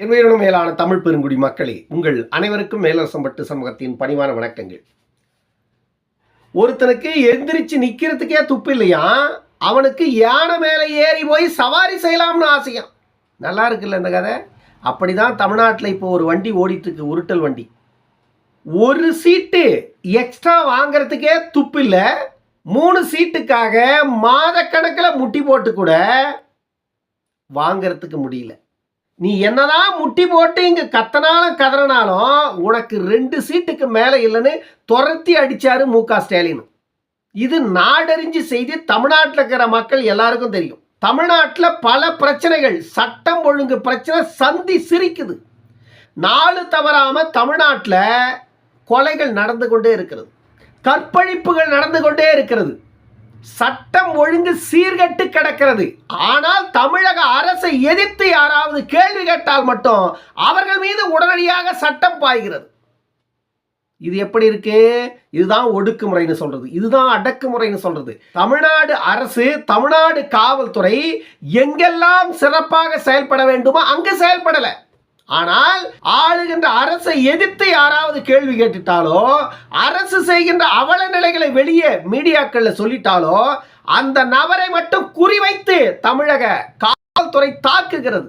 என் உயிரினும் மேலான தமிழ் பெருங்குடி மக்களே உங்கள் அனைவருக்கும் மேலரசம்பட்டு சமூகத்தின் பணிவான வணக்கங்கள். ஒருத்தனுக்கு எந்திரிச்சு நிற்கிறதுக்கே துப்பு இல்லையா? அவனுக்கு யானை மேலே ஏறி போய் சவாரி செய்யலாம்னு ஆசையாம். நல்லா இருக்குல்ல இந்த கதை? அப்படிதான் தமிழ்நாட்டில் இப்போ ஒரு வண்டி ஓடிட்டுருக்கு உருட்டல் வண்டி. ஒரு சீட்டு எக்ஸ்ட்ரா வாங்குறதுக்கே துப்பு இல்லை. மூணு சீட்டுக்காக மாதக்கணக்கில் முட்டி போட்டு கூட வாங்கிறதுக்கு முடியல. நீ என்னதான் முட்டி போட்டு இங்கே கத்தனாலும் கதறனாலும் உனக்கு ரெண்டு சீட்டுக்கு மேலே இல்லைன்னு துரத்தி அடித்தார் மு க ஸ்டாலின். இது நாடறிஞ்சு செய்தி தமிழ்நாட்டில் இருக்கிற மக்கள் எல்லாருக்கும் தெரியும். தமிழ்நாட்டில் பல பிரச்சனைகள் சட்டம் ஒழுங்கு பிரச்சனை சந்தி சிரிக்குது. நாலு தவறாமல் தமிழ்நாட்டில் கொலைகள் நடந்து கொண்டே இருக்கிறது. கற்பழிப்புகள் நடந்து கொண்டே இருக்கிறது. சட்டம் ஒழுங்கு சீர்கட்டு கிடக்கிறது. ஆனால் தமிழக அரசை எதிர்த்து யாராவது கேள்வி கேட்டால் மட்டும் அவர்கள் மீது உடனடியாக சட்டம் பாய்கிறது. இது எப்படி இருக்கு? இதுதான் ஒடுக்குமுறைன்னு சொல்றது. இதுதான் அடக்குமுறைன்னு சொல்றது. தமிழ்நாடு அரசு தமிழ்நாடு காவல்துறை எங்கெல்லாம் சிறப்பாக செயல்பட வேண்டுமோ அங்கு செயல்படலை. ஆனால் ஆளுகின்ற அரசை எதிர்த்து யாராவது கேள்வி கேட்டுட்டாலோ அரசு செய்கின்ற அவல நிலைகளை வெளியே மீடியாக்கள்ல சொல்லிட்டாலோ அந்த நபரை மட்டும் குறிவைத்து தமிழக காவல்துறை தாக்குகிறது.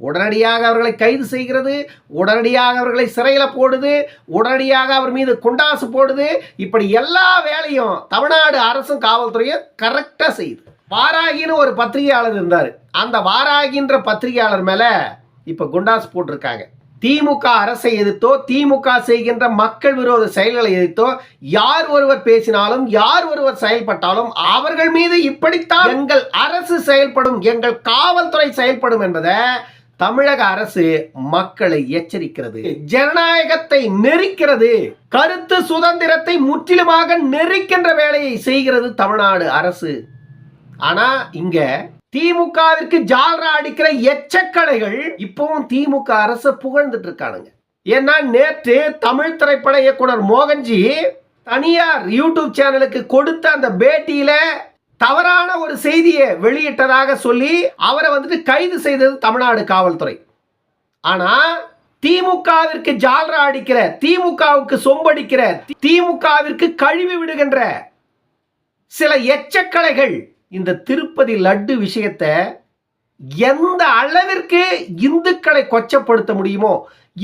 உடனடியாக அவர்களை கைது செய்கிறது உடனடியாக அவர்களை சிறையில் போடுது உடனடியாக அவர் மீது குண்டாசு போடுது. இப்படி எல்லா வேலையும் தமிழ்நாடு அரசும் காவல்துறையும் கரெக்டாக செய்யுது. வாராகின்னு ஒரு பத்திரிகையாளர் இருந்தார். அந்த வாராகின்ற பத்திரிகையாளர் மேலே இப்போ குண்டாஸ் போட்டிருக்காங்க. திமுக அரசை எதிர்த்தோ திமுக செய்கின்ற மக்கள் விரோத செயல்களை எதிர்த்தோ யார் ஒருவர் பேசினாலும் யார் ஒருவர் செயல்பட்டாலும் அவர்கள் மீது இப்படித்தான் எங்கள் அரசு செயல்படும் எங்கள் காவல்துறை செயல்படும் என்பதை தமிழக அரசு மக்களை எச்சரிக்கிறது. ஜனநாயகத்தை நெரிக்கிறது. கருத்து சுதந்திரத்தை முற்றிலுமாக நெரிக்கின்ற வேலையை செய்கிறது தமிழ்நாடு அரசு. ஆனா இங்க திமுகவிற்கு ஜால்ரா அடிக்கிற எச்சக்கலைகள் இப்பவும் திமுக அரசு புகழ்ந்துட்டு இருக்கானுங்க ஏன்னா நேற்று தமிழ் திரைப்பட இயக்குனர் மோகன்ஜி தனியார் யூடியூப் சேனலுக்கு கொடுத்த அந்த பேட்டியில தவறான ஒரு செய்தியை வெளியிட்டதாக சொல்லி அவரை வந்துட்டு கைது செய்தது தமிழ்நாடு காவல்துறை. ஆனா திமுகவிற்கு ஜால்ரா அடிக்கிற திமுகவுக்கு சொம்படிக்கிற திமுகவிற்கு கழுவி விடுகின்ற சில எச்சக்கலைகள் இந்த திருப்பதி லட்டு விஷயத்தை எந்த அளவிற்கு இந்துக்களை கொச்சப்படுத்த முடியுமோ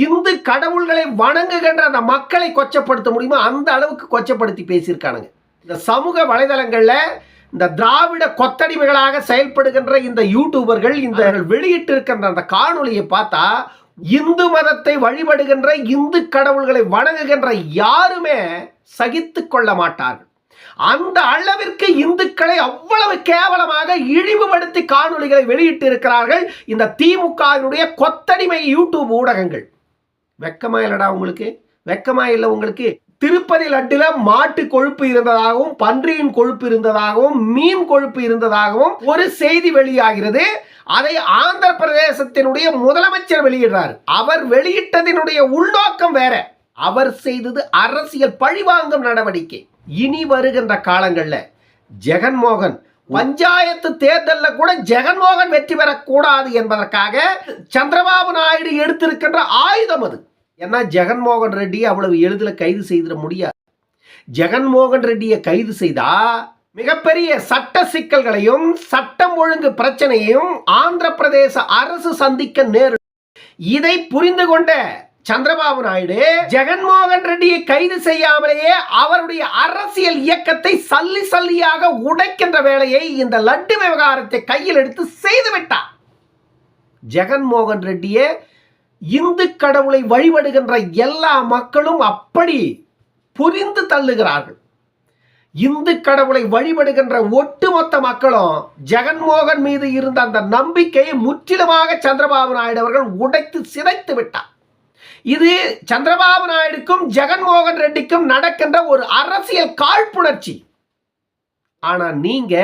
இந்து கடவுள்களை வணங்குகின்ற அந்த மக்களை கொச்சப்படுத்த முடியுமோ அந்த அளவுக்கு கொச்சப்படுத்தி பேசியிருக்கானுங்க. இந்த சமூக வலைதளங்களில் இந்த திராவிட கொத்தடிமைகளாக செயல்படுகின்ற இந்த யூடியூபர்கள் இந்த வெளியிட்டு இருக்கின்ற அந்த காணொலியை பார்த்தா இந்து மதத்தை வழிபடுகின்ற இந்து கடவுள்களை வணங்குகின்ற யாருமே சகித்து கொள்ள மாட்டார்கள். அந்த அளவிற்கு இந்துக்களை அவ்வளவு கேவலமாக இழிவுபடுத்தி காணொளிகளை வெளியிட்டு இருக்கிறார்கள் இந்த திமுகவினுடைய கொத்தடிமை யூடியூப் ஊடகங்கள். வெக்கமா இல்லடா உங்களுக்கு? வெக்கமா இல்லை உங்களுக்கு? திருப்பதி லட்டுல மாட்டு கொழுப்பு இருந்ததாகவும் பன்றியின் கொழுப்பு இருந்ததாகவும் மீன் கொழுப்பு இருந்ததாகவும் ஒரு செய்தி வெளியாகிறது. அதை ஆந்திர பிரதேசத்தினுடைய முதலமைச்சர் வெளியிடுறார். அவர் வெளியிட்டதினுடைய உள்நோக்கம் வேற. அவர் செய்தது அரசியல் பழிவாங்கும் நடவடிக்கை. இனி வருகின்ற காலங்களில் ஜெகன்மோகன் பஞ்சாயத்து தேர்தலில் கூட ஜெகன்மோகன் வெற்றி பெறக்கூடாது என்பதற்காக சந்திரபாபு நாயுடு எடுத்திருக்கின்ற ஆயுதம் அது. ஏன்னா ஜெகன்மோகன் ரெட்டி அவ்வளவு எளிதில் கைது செய்திட முடியாது. ஜெகன்மோகன் ரெட்டியை கைது செய்தா மிகப்பெரிய சட்ட சிக்கல்களையும் சட்டம் ஒழுங்கு பிரச்சனையும் ஆந்திர பிரதேச அரசு சந்திக்க நேரிடும். இதை புரிந்து கொண்ட சந்திரபாபு நாயுடு ஜெகன்மோகன் ரெட்டியை கைது செய்யாமலேயே அவருடைய அரசியல் இயக்கத்தை சல்லி சல்லியாக உடைக்கின்ற வேலையை இந்த லட்டு விவகாரத்தை கையில் எடுத்து செய்துவிட்டார் ஜெகன்மோகன் ரெட்டியை இந்து கடவுளை வழிபடுகின்ற எல்லா மக்களும் அப்படி புரிந்து தள்ளுகிறார்கள். இந்து கடவுளை வழிபடுகின்ற ஒட்டுமொத்த மக்களும் ஜெகன்மோகன் மீது இருந்த அந்த நம்பிக்கையை முற்றிலுமாக சந்திரபாபு நாயுடு அவர்கள் உடைத்து சிதைத்து விட்டார். இது சந்திரபாபு நாயுடுக்கும் ஜெகன்மோகன் ரெட்டிக்கும் நடக்கின்ற ஒரு அரசியல் காழ்ப்புணர்ச்சி. ஆனா நீங்க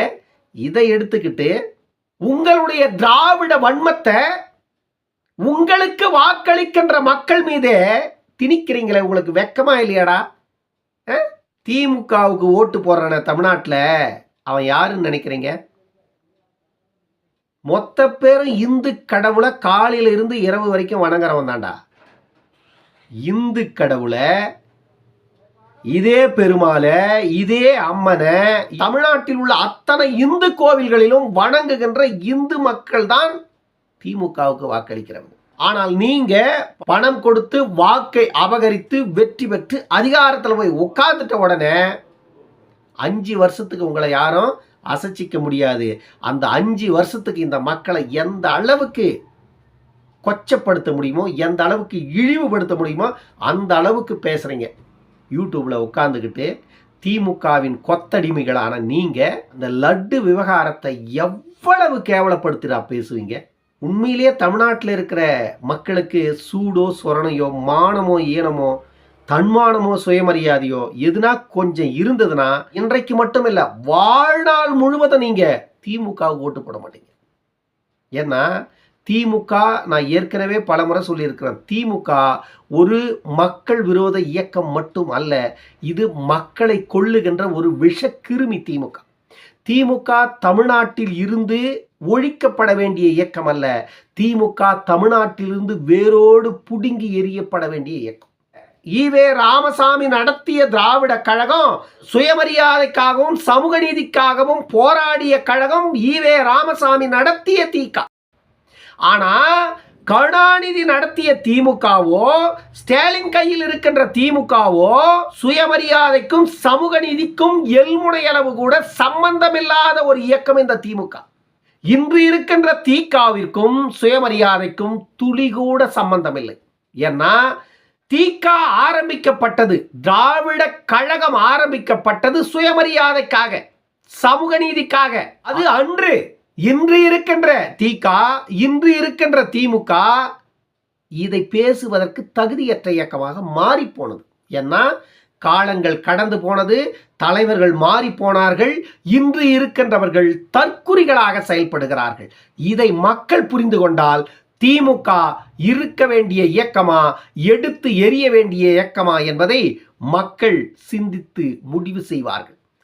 இதை எடுத்துக்கிட்டு உங்களுடைய திராவிட வன்மத்தை உங்களுக்கு வாக்களிக்கின்ற மக்கள் மீதே திணிக்கிறீங்களே உங்களுக்கு வெக்கமா இல்லையாடா? திமுகவுக்கு ஓட்டு போடுறான தமிழ்நாட்டில். அவன் யாருன்னு நினைக்கிறீங்க? மொத்த பேரும் இந்து கடவுளை காலையில இருந்து இரவு வரைக்கும் வணங்குறவன் தான்டா இந்து கடவுளை இதே பெருமாளை இதே அம்மனை தமிழ்நாட்டில் உள்ள அத்தனை இந்து கோவில்களிலும் வணங்குகின்ற இந்து மக்கள் தான் திமுகவுக்கு வாக்களிக்கிறவங்க. ஆனால் நீங்க பணம் கொடுத்து வாக்கை அபகரித்து வெற்றி பெற்று அதிகாரத்தில் போய் உட்கார்ந்துட்ட உடனே அஞ்சு வருஷத்துக்கு உங்களை யாரும் அசைச்சிக்க முடியாது. அந்த அஞ்சு வருஷத்துக்கு இந்த மக்களை எந்த அளவுக்கு கொச்சப்படுத்த முடியுமோ? எந்த அளவுக்கு இழிவுபடுத்த முடியுமோ? அந்த அளவுக்கு பேசுகிறீங்க யூடியூப்பில் உட்காந்துக்கிட்டு திமுகவின் கொத்தடிமைகளான நீங்கள் இந்த லட்டு விவகாரத்தை எவ்வளவு கேவலப்படுத்துகிறா பேசுவீங்க? உண்மையிலேயே தமிழ்நாட்டில் இருக்கிற மக்களுக்கு சூடோ சொரணையோ மானமோ ஈனமோ தன்மானமோ சுயமரியாதையோ எதுனா கொஞ்சம் இருந்ததுன்னா இன்றைக்கு மட்டும் இல்லை வாழ்நாள் முழுவதும் நீங்கள் திமுகவுக்கு ஓட்டு போட மாட்டீங்க. ஏன்னா திமுக நான் ஏற்கனவே பலமுறை சொல்லியிருக்கிறேன். திமுக ஒரு மக்கள் விரோத இயக்கம் மட்டும் அல்ல இது மக்களை கொள்ளுகின்ற ஒரு விஷக்கிருமி திமுக. திமுக தமிழ்நாட்டில் இருந்து ஒழிக்கப்பட வேண்டிய இயக்கம் அல்ல திமுக தமிழ்நாட்டிலிருந்து வேரோடு புடுங்கி எறியப்பட வேண்டிய இயக்கம். ஈவே ராமசாமி நடத்திய திராவிட கழகம் சுயமரியாதைக்காகவும் சமூக நீதிக்காகவும் போராடிய கழகம் ஈவே ராமசாமி நடத்திய தீகா. ஆனால் கருணாநிதி நடத்திய திமுகவோ ஸ்டாலின் கையில் இருக்கின்ற திமுகவோ சுயமரியாதைக்கும் சமூக நீதிக்கும் எல்முனையளவு கூட சம்பந்தமில்லாத ஒரு இயக்கம் இந்த திமுக. இன்று இருக்கின்ற தீகாவிற்கும் சுயமரியாதைக்கும் துளி கூட சம்பந்தமில்லை. ஏன்னா தீகா ஆரம்பிக்கப்பட்டது திராவிட கழகம் ஆரம்பிக்கப்பட்டது சுயமரியாதைக்காக சமூக நீதிக்காக. அது அன்று. இன்று இருக்கின்ற தீகா இன்று இருக்கின்ற திமுக இதை பேசுவதற்கு தகுதியற்ற இயக்கமாக மாறி போனது ஏன்னா காலங்கள் கடந்து போனது தலைவர்கள் மாறி போனார்கள் இன்று இருக்கின்றவர்கள் தற்குறிகளாக செயல்படுகிறார்கள். இதை மக்கள் புரிந்து கொண்டால் திமுக இருக்க வேண்டிய இயக்கமா எடுத்து எரிய வேண்டிய இயக்கமா என்பதை மக்கள் சிந்தித்து முடிவு செய்வார்கள்.